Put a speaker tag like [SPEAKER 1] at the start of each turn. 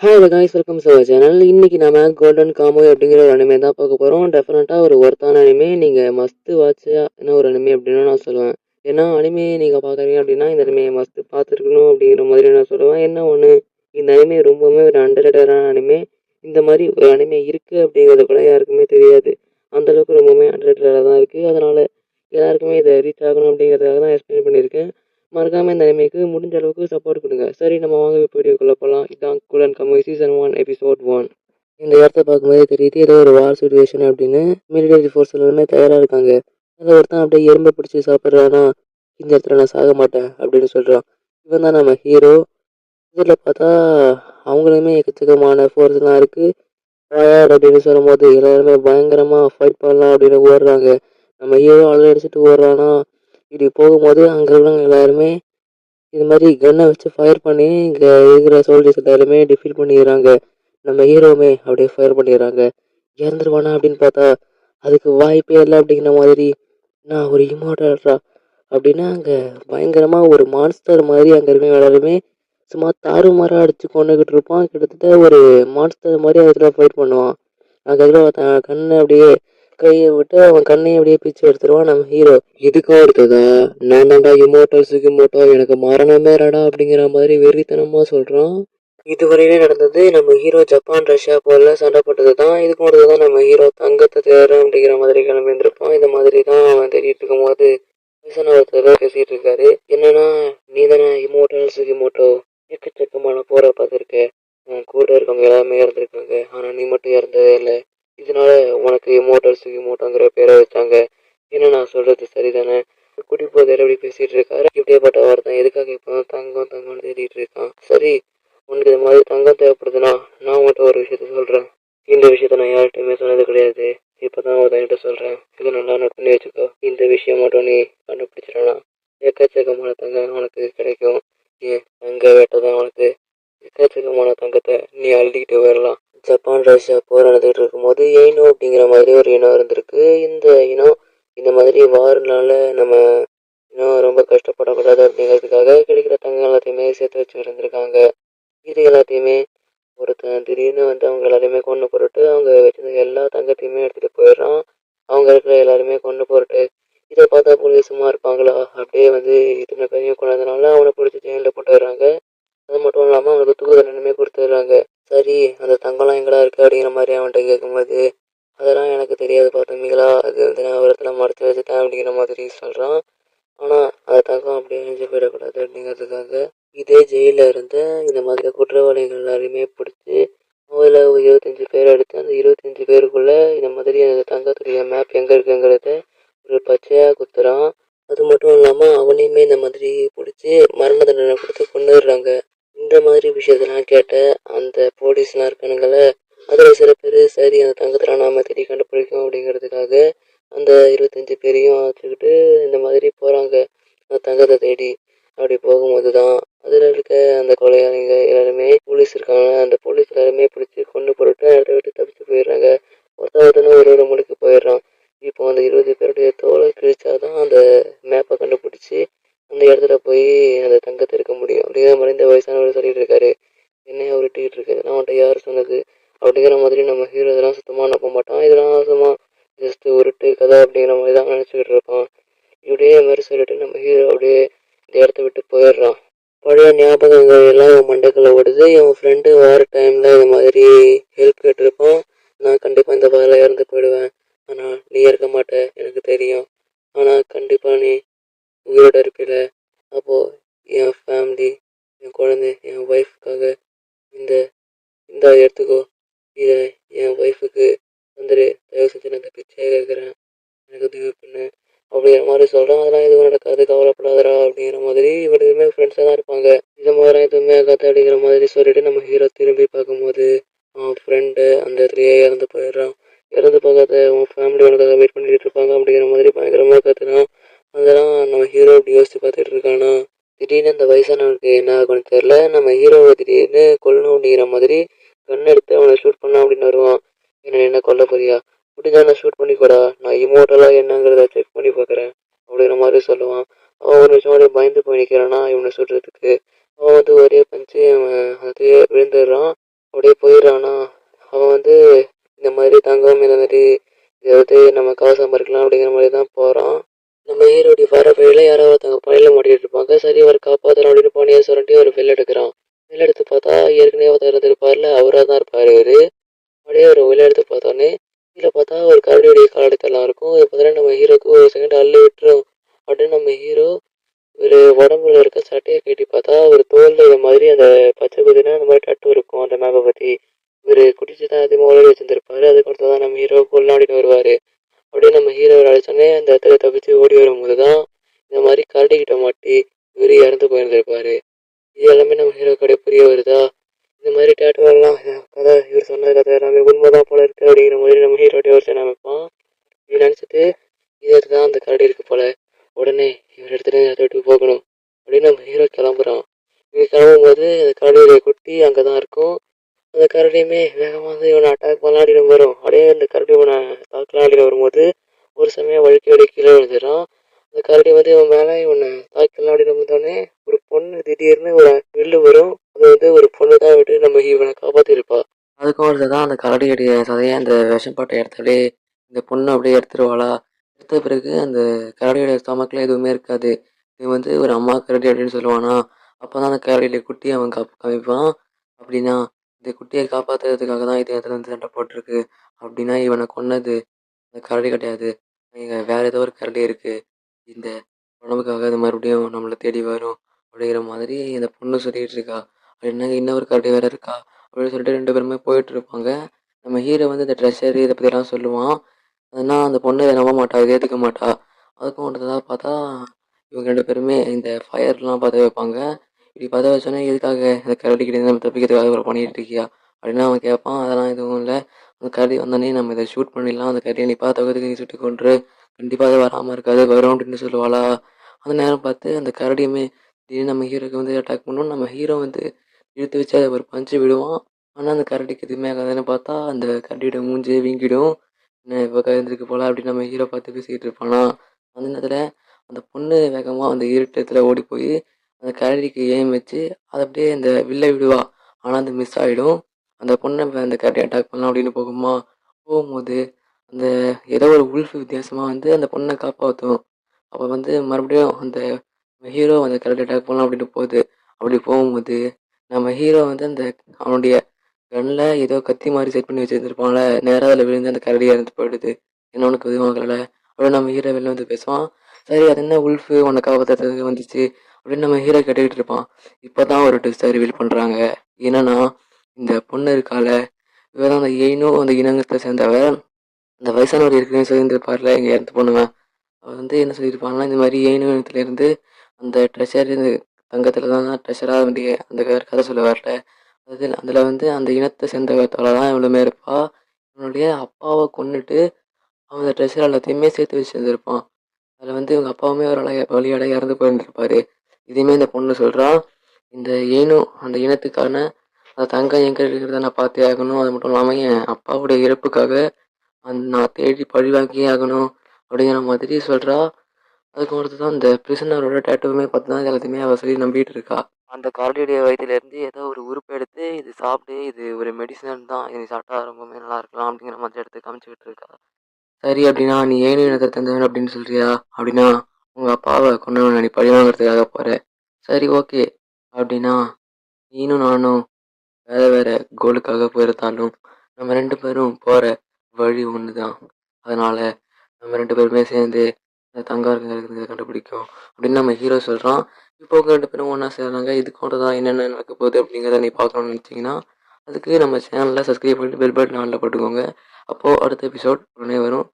[SPEAKER 1] Hi guys welcome to channel இன்னைக்கு நம்ம golden காமோய் அப்படிங்கிற ஒரு அனிமே தான் பார்க்க போகிறோம் டெஃபினட்டாக ஒரு ஒர்த்தான அனிமே நீங்கள் மஸ்து வாட்சா என்ன ஒரு அனிமே அப்படின்னு நான் சொல்லுவேன். ஏன்னா அனிமே நீங்கள் பார்க்குறீங்க அப்படின்னா இந்த அனிமையை மஸ்து பார்த்துருக்கணும் அப்படிங்கிற மாதிரி நான் சொல்லுவேன். என்ன ஒன்று இந்த அனிமே ரொம்பவுமே ஒரு அண்டர்ரேட்டடான அனிமே இந்த மாதிரி ஒரு அனிமே இருக்குது அப்படிங்கிறது கூட யாருக்குமே தெரியாது. அந்தளவுக்கு ரொம்பவுமே அண்டர்ரேட்டடாக தான் இருக்குது அதனால் எல்லாருக்குமே இதை ரீச் ஆகணும் அப்படிங்கிறதுக்காக தான் எக்ஸ்பிளைன் பண்ணியிருக்கேன். மறக்காமல் இந்த அனிமேக்கு முடிஞ்ச அளவுக்கு சப்போர்ட் கொடுங்க. சரி நம்ம வாங்க வீடியோக்குள்ளே போகலாம் இதான் குலன் Kamal season one episode one இந்த இடத்த பார்க்கும்போது தெரியுது ஏதோ ஒரு வார் சுச்சுவேஷன் அப்படின்னு. மிலிட்டரி ஃபோர்ஸ் எல்லாமே தயாராக இருக்காங்க. அதில் ஒருத்தன் அப்படியே எறும்பை பிடிச்சி சாப்பிட்றானா இந்த இடத்துல நான் சாக மாட்டேன் அப்படின்னு சொல்கிறான் இவன் தான் நம்ம ஹீரோ இதில் பார்த்தா அவங்களுமே எக்கச்சக்கமான ஃபோர்ஸ்லாம் இருக்குது ஃபயர் அப்படின்னு சொல்லும்போது எல்லாருமே பயங்கரமாக ஃபைட் பண்ணலாம் அப்படின்னு ஓடுறாங்க. நம்ம ஹீரோ அழகு அடிச்சுட்டு ஓடுறானா இப்படி போகும்போது அங்கே உள்ளவங்க எல்லாருமே இது மாதிரி கன்னை வச்சு ஃபயர் பண்ணி இங்கே இருக்கிற சோல்ஜர்ஸ் எல்லாருமே டிஃபீட் பண்ணிடுறாங்க. நம்ம ஹீரோவுமே அப்படியே ஃபயர் பண்ணிடுறாங்க. இறந்துருவானா அப்படின்னு பார்த்தா அதுக்கு வாய்ப்பே இல்லை அப்படிங்கிற மாதிரி நான் ஒரு இமோட்டல்ரா அப்படின்னா அங்கே பயங்கரமாக ஒரு மான்ஸ்டர் மாதிரி அங்கே இருக்க எல்லாருமே சும்மா தாறுமாறாக அடித்து கொண்டுக்கிட்டு இருப்பான். கிட்டத்தட்ட ஒரு மான்ஸ்டர் மாதிரி அதில் ஃபைட் பண்ணுவான். அங்கே இருக்கிற கண்ணை அப்படியே கையை விட்டு அவன் கண்ணையும் அப்படியே பிச்சு எடுத்துருவான். நம்ம ஹீரோ இதுக்கும் அடுத்ததா? நான் தான்டா இமோட்டல் சுகிமோட்டோ எனக்கு மரணமே ரடா அப்படிங்கிற மாதிரி வெறித்தனமா சொல்றான். இதுவரையிலே நடந்தது நம்ம ஹீரோ ஜப்பான் ரஷ்யா போல சண்டை போட்டது தான் இதுக்கும் அடுத்ததான் நம்ம ஹீரோ தங்கத்தை தேடுறேன் அப்படிங்கிற மாதிரி கிளம்பி இருந்திருப்பான் இந்த மாதிரி தான் அவன் தேடிட்டு இருக்கும்போது வயசான ஒருத்தர் தான் பேசிட்டு இருக்காரு. என்னன்னா நீ தானே இமோட்டல் சுகிமோட்டோ எக்கச்சக்கமான போரை பார்த்துருக்க. கூட இருக்கவங்க எல்லாமே இறந்துருக்காங்க. ஆனா நீ மட்டும் இறந்ததே இல்லை. இதனால உனக்கு இமோட்டல் சுகிமோட்டோங்கிற பேரை வச்சாங்க. என்ன நான் சொல்றது சரிதானே? குடி போதையில இப்படி பேசிட்டு இருக்காரு. இப்படியேப்பட்ட ஒருத்தன் எதுக்காக இப்போ தங்கம் தங்கம்னு தேடிட்டு இருக்கான்? சரி உனக்கு இது மாதிரி தங்கம் தேவைப்படுதுன்னா நான் உங்கள்கிட்ட ஒரு விஷயத்த சொல்றேன். இந்த விஷயத்த நான் யார்கிட்டயுமே சொன்னது கிடையாது. இப்பதான் ஒருத்தன்கிட்ட சொல்றேன். இதை நல்லா நோட் பண்ணி வச்சுக்கோ. இந்த விஷயம் மட்டும் நீ கண்டுபிடிச்சிடனா எக்கச்சக்கமான தங்கம் உனக்கு கிடைக்கும். ஏன்? தங்க வேட்டை தான் உனக்கு. எக்கச்சக்கமான தங்கத்தை நீ அள்ளிக்கிட்டு வரலாம். ஜப்பான் ரஷ்யா போர் நடந்துகிட்டு இருக்கும்போது எய்னோ அப்படிங்கிற மாதிரி ஒரு இனம் இருந்திருக்கு. இந்த இனம் இந்த மாதிரி வாரினால நம்ம இன்னும் ரொம்ப கஷ்டப்படக்கூடாது அப்படிங்கிறதுக்காக கிடைக்கிற தங்கம் எல்லாத்தையுமே சேர்த்து வச்சு இருந்திருக்காங்க இது எல்லாத்தையுமே ஒருத்தன் திடீர்னு வந்து அவங்க எல்லாரையுமே கொண்டு போட்டு அவங்க வச்சிருந்த எல்லா தங்கத்தையுமே எடுத்துகிட்டு போயிடுறான். அவங்க இருக்கிற எல்லாருமே கொண்டு போட்டு இதை பார்த்தா போலீஸ் சும்மா இருப்பாங்களா? அப்படியே வந்து இத்தனை பேரையும் கொண்டதுனால அவனை பிடிச்சி ஜெயிலில் போட்டுடுறாங்க அது மட்டும் இல்லாமல் அவனுக்கு தூக்கு தண்டனையுமே கொடுத்துட்றாங்க. சரி அந்த தங்கம்லாம் எங்கடா இருக்கு அப்படிங்கிற மாதிரி அவன்கிட்ட கேட்கும்போது அதெல்லாம் எனக்கு தெரியாது பார்த்தீங்களா அது வந்து நான் ஒரு இடத்துல மறைச்சு வச்சுட்டேன் அப்படிங்கிற மாதிரி சொல்கிறான் ஆனால் அது தங்கம் அப்படியே அழிஞ்சு போயிடக்கூடாது அப்படிங்கிறதுக்காக இதே ஜெயிலில் இருந்த இந்த மாதிரி குற்றவாளிகள் எல்லாருமே பிடிச்சி முதல்ல ஒரு இருபத்தஞ்சி பேர் எடுத்து அந்த இருபத்தஞ்சி பேருக்குள்ளே இந்த மாதிரி அந்த தங்கத்துடைய மேப் எங்கே இருக்குங்கிறத ஒரு பச்சையாக குத்துறான். அது மட்டும் இல்லாமல் அவனையுமே இந்த மாதிரி பிடிச்சி மரண தண்டனை கொடுத்து கொண்டுடுறாங்க இந்த மாதிரி விஷயத்தெல்லாம் கேட்ட அந்த போலீஸ்லாம் இருக்கானுங்கள அதில் சில பேர் சரி அந்த தங்கத்தில் நாம தேடி கண்டுபிடிக்கும் அப்படிங்கிறதுக்காக அந்த இருபத்தஞ்சி பேரையும் வச்சுக்கிட்டு இந்த மாதிரி போகிறாங்க அந்த தங்கத்தை தேடி அப்படி போகும்போது தான் அதில் இருக்க அந்த கொலையாளிங்க எல்லாருமே போலீஸ் இருக்காங்க. அந்த போலீஸ் எல்லாருமே பிடிச்சி கொண்டு போட்டு இடத்த விட்டு தப்பிச்சு போயிடுறாங்க ஒருத்த ஒருத்தனும் ஒரு ஒரு முடிக்கு போயிடுறான் இப்போ அந்த இருபது பேருடைய தோலை கிழிச்சாதான் அந்த மேப்பை கண்டுபிடிச்சி அந்த இடத்துல போய் அந்த தங்கத்தை இருக்க முடியும் அப்படிங்கிற மாதிரி இந்த வயசானவர் சொல்லிட்டு இருக்காரு என்னைய உருட்டிகிட்டு இருக்கு நான் அவன்கிட்ட யார் சொன்னது அப்படிங்கிற மாதிரி நம்ம சும்மா நம்ப மாட்டான் இதெல்லாம் சும்மா ஜஸ்ட் உருட்டு கதை அப்படிங்கிற மாதிரி தான் நினச்சிக்கிட்டு இருப்பான் இப்படியே மாதிரி சொல்லிட்டு நம்ம ஹீரோ அப்படியே இந்த இடத்த விட்டு போயிடுறான் பழைய ஞாபகங்கள் எல்லாம் என் மண்டைக்குள்ள ஓடுது. என் ஃப்ரெண்டு வர டைமில் இந்த மாதிரி ஹெல்ப் கேட்டிருப்பான். நான் கண்டிப்பாக இந்த வேலை இறந்து போயிடுவேன். ஆனால் நீ இருக்க மாட்ட எனக்கு தெரியும். ஆனால் கண்டிப்பாக நீ உயிரோட இருப்பில. அப்போது என் ஃபேமிலி என் குழந்தை என் ஒய்ஃப்காக இந்த இந்த எடுத்துக்கோ இதை என் ஒய்ஃபுக்கு வந்துடு தயவு செஞ்சு நான் இந்த பிச்சையை கேட்குறேன் எனக்கு உதவி பண்ணு. அப்படிங்கிற மாதிரி சொல்கிறான் அதெல்லாம் எதுவும் நடக்காது கவலைப்படாதடா அப்படிங்கிற மாதிரி இவனுமே ஃப்ரெண்ட்ஸாக தான் இருப்பாங்க. இது மாதிரி எதுவுமே ஆகாது அப்படிங்கிற மாதிரி சொல்லிட்டு நம்ம ஹீரோ திரும்பி பார்க்கும்போது அவன் ஃப்ரெண்டு அந்த இடத்துலயே இறந்து போயிடுறான். இறந்து பார்க்காத உன் ஃபேமிலி உனக்காக வெயிட் பண்ணிக்கிட்டு இருப்பாங்க அப்படிங்கிற மாதிரி பயங்கரமாக கற்றுனான் அதெல்லாம் நம்ம ஹீரோ இப்படி யோசித்து பார்த்துட்டு இருக்கானா? திடீர்னு அந்த வயசானவனுக்கு என்ன ஆகும்னு தெரில நம்ம ஹீரோவை திடீர்னு கொல்லணும் அப்படிங்கிற மாதிரி கண்ணை எடுத்து அவனை ஷூட் பண்ண அப்படின்னு வருவான். என்ன என்ன கொல்ல போறியா? முடிஞ்சா நான் ஷூட் பண்ணிக்கூடா. நான் இமோட்டலாக என்னங்கிறத செக் பண்ணி பார்க்குறேன். அப்படிங்கிற மாதிரி சொல்லுவான். அவன் ஒரு நிமிஷம் அப்படியே பயந்து போய் நிற்கிறானா இவனை சுடுறதுக்கு. அவன் வந்து ஒரே பஞ்சு அவன் அது விழுந்துடுறான். அப்படியே போயிடுறானா. அவன் வந்து இந்த மாதிரி தங்கம் இந்த மாதிரி ஏதாவது நம்ம காசு சம்பாதிக்கலாம் அப்படிங்கிற மாதிரி தான் போகிறான் நம்ம ஹீரோடைய வர வழியில் யாரோ தங்க பழையில மாட்டிகிட்டு இருப்பாங்க. சரி அவர் காப்பாற்றலாம் அப்படின்னு பணியை சுரண்டி ஒரு வெளில எடுக்கிறான். வெளில எடுத்து பார்த்தா ஏற்கனவே ஒருத்தர் இருந்திருப்பார்ல அவராக தான் இருப்பார் இவர். அப்படியே ஒரு வெளில எடுத்து பார்த்தோன்னே கீழே பார்த்தா ஒரு கரடியுடைய காலடத்தெல்லாம் இருக்கும். இதை பார்த்தா நம்ம ஹீரோக்கு ஒரு செகண்ட் அள்ளி விட்டுரும். அப்படின்னு நம்ம ஹீரோ ஒரு உடம்புல இருக்க சட்டையை கட்டி பார்த்தா ஒரு தோல் இது மாதிரி அந்த பச்சை குதிரை அந்த மாதிரி டட்டு இருக்கும் அந்த மேப்பை பற்றி இவர் குடிச்சு தான் அதிகமாக உலகி வச்சிருந்திருப்பாரு. அதுக்கு அடுத்து தான் நம்ம ஹீரோ கொல்லாடின்னு வருவார். அப்படியே நம்ம ஹீரோ அழைச்சோன்னே அந்த இடத்துல தப்பிச்சு ஓடி வரும்போது தான் இந்த மாதிரி கரடிக்கிட்ட மாட்டி இவர் இறந்து போயிருந்திருப்பாரு. இது எல்லாமே நம்ம ஹீரோ கடையை புரிய வருதா? இந்த மாதிரி டேட்டு கதை இவர் சொன்ன கதை எல்லாமே உண்மைதான் போல இருக்கு அப்படிங்கிற மாதிரி நம்ம ஹீரோடைய ஒரு அமைப்பான். இது நினச்சிட்டு இது தான் அந்த கரடி இருக்கு போல. உடனே இவர் எடுத்துகிட்டு அந்த விட்டு போகணும் அப்படின்னு நம்ம ஹீரோ கிளம்புறான். இவன் கிளம்பும்போது அந்த கரடியுடைய குட்டி அங்கே தான் இருக்கும். அந்த கரடியுமே வேகமாக வந்து இவனை அட்டாக் பண்ணலாம் அப்படின்னு வரும். அப்படியே அந்த கரடி இவனை தாக்கலாம் அப்படின்னு வரும்போது ஒரு சமயம் வழுக்கி வழி கீழே விழுந்துடுறான். அந்த கரடி வந்து இவன் மேலே இவனை தாக்கலாம் அப்படின்னு வந்தோடனே ஒரு பொண்ணு திடீர்னு ஒரு வெளில வரும். அது வந்து ஒரு பொண்ணு தான் விட்டு நம்ம இவனை காப்பாத்திருப்பா. அதுக்கும் அடுத்து தான் அந்த கரடியுடைய சதையை அந்த விஷம் பட்ட இந்த பொண்ணு அப்படியே எடுத்துருவாளா? எடுத்த பிறகு அந்த கரடியோட ஸ்டமக்கில் எதுவுமே இருக்காது. இது வந்து ஒரு அம்மா கரடி அப்படின்னு சொல்லுவானா? அப்போ தான் அந்த கரடியில குட்டி அவன் காப் காமிப்பான். அப்படின்னா இந்த குட்டியை காப்பாற்றுறதுக்காக தான் இது இடத்துல வந்து சண்டை போட்டிருக்கு? அப்படின்னா இவனை கொன்னது அந்த கரடி கிடையாது. இங்கே வேற ஏதோ ஒரு கரடி இருக்குது இந்த உடம்புக்காக அது மறுபடியும் நம்மளை தேடி வரும். அப்படிங்கிற மாதிரி இந்த பொண்ணு சொல்லிட்டு இருக்கா. அப்படின்னா இன்னொரு கரடி வேற இருக்கா? அப்படின்னு சொல்லிட்டு ரெண்டு பேருமே போயிட்டு இருப்பாங்க. நம்ம ஹீரோ வந்து இந்த ட்ரெஷர் இதை பற்றிலாம் சொல்லுவான். அதனால் அந்த பொண்ணு இதை நம்ப மாட்டா இதை ஏற்றுக்க மாட்டா. அதுக்கும் ஒன்றதாக பார்த்தா இவங்க ரெண்டு பேருமே இந்த ஃபயர்லாம் பார்த்து வைப்பாங்க. இப்படி பற்ற வச்சோன்னே எதுக்காக இந்த கரடி கிட்ட நம்ம தப்பிக்கிறதுக்காக ஒரு பண்ணிட்டு இருக்கியா? அப்படின்னு அவன் கேட்பான். அதெல்லாம் எதுவும் இல்லை. அந்த கரடி வந்தோடனே நம்ம இதை ஷூட் பண்ணிடலாம். அந்த கரடியை நீ தகுதி நீ சுட்டு கொண்டு கண்டிப்பாக அது வராமல் இருக்காது. வரும் அப்படின்னு சொல்லுவாளா? அந்த நேரம் பார்த்து அந்த கரடியுமே திடீர்னு நம்ம ஹீரோக்கு வந்து அட்டாக் பண்ணுவோம். நம்ம ஹீரோ வந்து இழுத்து வச்சு அதை ஒரு பஞ்சு விடுவான். ஆனால் அந்த கரடிக்கு எதுவுமே ஆகாதுன்னு பார்த்தா அந்த கரடியோட மூஞ்சி வீங்கிடும். என்ன இப்போ கலந்துருக்கு போல அப்படின்னு நம்ம ஹீரோ பார்த்து பேசிக்கிட்டு இருப்பானா? அந்த நேரத்தில் அந்த பொண்ணு வேகமாக அந்த இருட்டத்தில் ஓடி போய் அந்த கரடிக்கு ஏம் வச்சு அதை அப்படியே அந்த வில்ல விடுவா. ஆனால் அது மிஸ் ஆகிடும் அந்த பொண்ணை அந்த கரடி அட்டாக் பண்ணலாம் அப்படின்னு போகுமா? போகும்போது அந்த ஏதோ ஒரு உல்ஃப் வித்தியாசமாக வந்து அந்த பொண்ணை காப்பாற்றும் அப்போ வந்து மறுபடியும் அந்த ஹீரோ அந்த கரெக்ட் அட்டாக் பண்ணலாம் அப்படின்னு போகுது அப்படி போகும்போது நம்ம ஹீரோ வந்து அந்த அவனுடைய கண்ணில் ஏதோ கத்தி மாதிரி செட் பண்ணி வச்சுருந்துருப்பாங்கள நேராக அதில் விழுந்து அந்த கரடியாக இறந்து போயிடுது. என்ன உனக்கு எதுவும் ஆகலை அப்படின்னு நம்ம ஹீரோ வெளில வந்து பேசுவான். சரி அது என்ன உல்ஃபு உன்னை காப்பாற்றுறதுக்கு வந்துச்சு. அப்படின்னு நம்ம ஹீரோ கேட்டுக்கிட்டு இருப்பான். இப்போ தான் ஒரு டெஸ்ட்டை ரிவீல் பண்ணுறாங்க என்னன்னா இந்த பொண்ணு இருக்கால இவர் அந்த ஏனும் அந்த இனங்கத்தை சேர்ந்தவ. அந்த வயசானவர் இருக்குன்னு சொல்லியிருந்திருப்பார்ல எங்கள் இறந்து பண்ணுவேன் அவர் வந்து என்ன சொல்லியிருப்பாங்கன்னா இந்த மாதிரி ஏனு இனத்துலேருந்து அந்த ட்ரெஷர் இந்த தங்கத்தில் தான் ட்ரெஷராக வேண்டிய அந்த கதை சொல்லுவார்ல. அதில் அதில் வந்து அந்த இனத்தை சேர்ந்தவத்தால தான் இவ்வளோமே இருப்பா. இவனுடைய அப்பாவை கொன்னுட்டு அவன் அந்த ட்ரெஷர் எல்லாத்தையுமே சேர்த்து வச்சுருந்துருப்பான். அதில் வந்து இவங்க அப்பாவுமே ஒரு அலைய வழியாட இறந்து போயிருந்திருப்பாரு. இதையுமே இந்த பொண்ணு சொல்கிறா இந்த ஏனு அந்த இனத்துக்கான அந்த தங்கம் எங்கே இருக்கிறத நான் பார்த்தே ஆகணும். அது மட்டும் இல்லாமல் என் அப்பாவுடைய இறப்புக்காக அந் நான் தேடி பழி வாங்கியே ஆகணும் அப்படிங்கிற மாதிரி சொல்கிறா அதுக்கு அடுத்து தான் இந்த பிரிசனரோட டேட்டோவுமே பார்த்து தான் எல்லாத்தையுமே அவள் சொல்லி நம்பிட்டு இருக்கா அந்த கரடியுடைய வயிற்றுலேருந்து ஏதோ ஒரு உறுப்பு எடுத்து இது சாப்பிட்டு இது ஒரு மெடிசன் தான் இது சாப்பிட்டா ரொம்பவே நல்லா இருக்கலாம் அப்படிங்கிற மாதிரி எடுத்து காமிச்சிக்கிட்டு இருக்கா சரி அப்படின்னா நீ ஏன் இனத்தை தந்தவன் அப்படின்னு சொல்றியா? அப்படின்னா உங்கள் அப்பாவை கொண்டவன் நீ பழி வாங்குறதுக்காக போகிற சரி ஓகே. அப்படின்னா நீனும் நானும் வேற வேற கோலுக்காக போயிருந்தாலும் நம்ம ரெண்டு பேரும் போகிற வழி ஒன்று தான் அதனால் நம்ம ரெண்டு பேருமே சேர்ந்து அந்த தங்கம் இருக்கிறத கண்டுபிடிக்கும் அப்படின்னு நம்ம ஹீரோ சொல்கிறான் இப்போ ரெண்டு பேரும் ஒன்றா சேர்றாங்க. இதுக்கு தான் என்னென்ன நடக்க போகுது அப்படிங்கிறத நீ பார்க்கணும்னு நினச்சிங்கன்னா அதுக்கு நம்ம சேனலில் சப்ஸ்கிரைப் பண்ணிட்டு பெல் பட்டன் ஆனில் போட்டுக்கோங்க. அப்போது அடுத்த எபிசோட் உடனே வரும்.